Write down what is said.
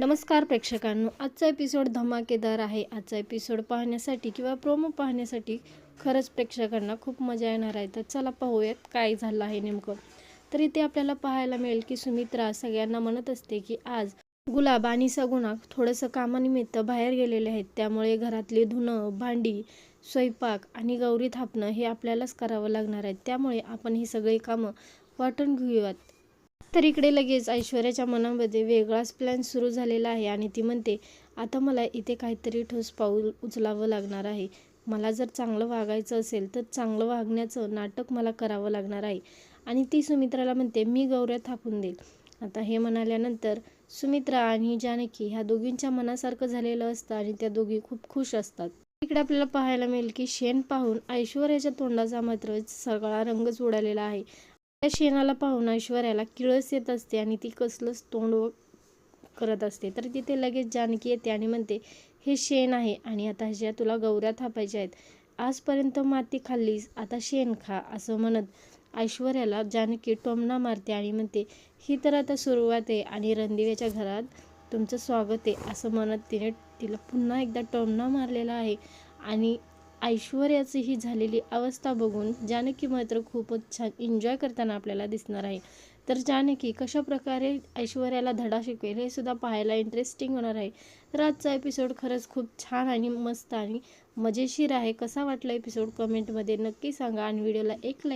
नमस्कार प्रेक्षकांनो आजचा एपिसोड धमाकेदार आहे. आजचा एपिसोड पाहण्यासाठी किंवा प्रोमो पाहण्यासाठी खरंच प्रेक्षकांना खूप मजा येणार आहे. तर चला पाहूयात काय झालं आहे नेमकं. तर इथे आपल्याला पाहायला मिळेल की सुमित्रा सगळ्यांना म्हणत असते की आज गुलाब आणि सगुणा थोडंसं कामानिमित्त बाहेर गेलेले आहेत. त्यामुळे घरातली धुणं भांडी स्वयंपाक आणि गौरी थापणं हे आपल्यालाच करावं लागणार आहे त्यामुळे आपण ही सगळी कामं वाटून घेऊयात. तर इकडे लगेच ऐश्वर्याच्या मनामध्ये वेगळाच प्लॅन सुरू झालेला आहे आणि ती म्हणते आता मला इथे काहीतरी ठोस पाऊल उचलावं लागणार आहे. मला जर चांगलं वागायचं असेल तर चांगलं वागण्याचं नाटक मला करावं लागणार आहे. आणि ती सुमित्राला म्हणते मी गौऱ्या थापून देईल. आता हे म्हणाल्यानंतर सुमित्रा आणि जानकी ह्या दोघींच्या मनासारखं झालेलं असतं आणि त्या दोघी खूप खुश असतात. इकडे आपल्याला पाहायला मिळेल की शेण पाहून ऐश्वर्याच्या तोंडाचा मात्र सगळा रंगच उडालेला आहे. त्या शेणाला पाहून ऐश्वर्याला किळस येत असते आणि ती कसलंच तोंड करत असते. तर तिथे लगेच जानकी येते आणि म्हणते हे शेण आहे आणि आता ज्या तुला गौऱ्या थापायच्या आहेत. आजपर्यंत माती खाल्लीस आता शेण खा असं म्हणत ऐश्वर्याला जानकी टोमणा मारते आणि म्हणते ही तर आता सुरुवात आहे आणि रणदिव्याच्या घरात तुमचं स्वागत आहे असं म्हणत तिने तिला पुन्हा एकदा टोमणा मारलेला आहे आणि ऐश्वर्याची ही झालेली अवस्था बघून जानकी मात्र खूपच छान एन्जॉय करताना आपल्याला दिसणार आहे. तर जानकी कशा प्रकारे ऐश्वर्याला धडा शिकवेल हे सुद्धा पाहायला इंटरेस्टिंग होणार आहे. तर आजचा एपिसोड खरंच खूप छान आणि मस्त आणि मजेशीर आहे. कसा वाटला एपिसोड कमेंटमध्ये नक्की सांगा आणि व्हिडिओला एक लाईक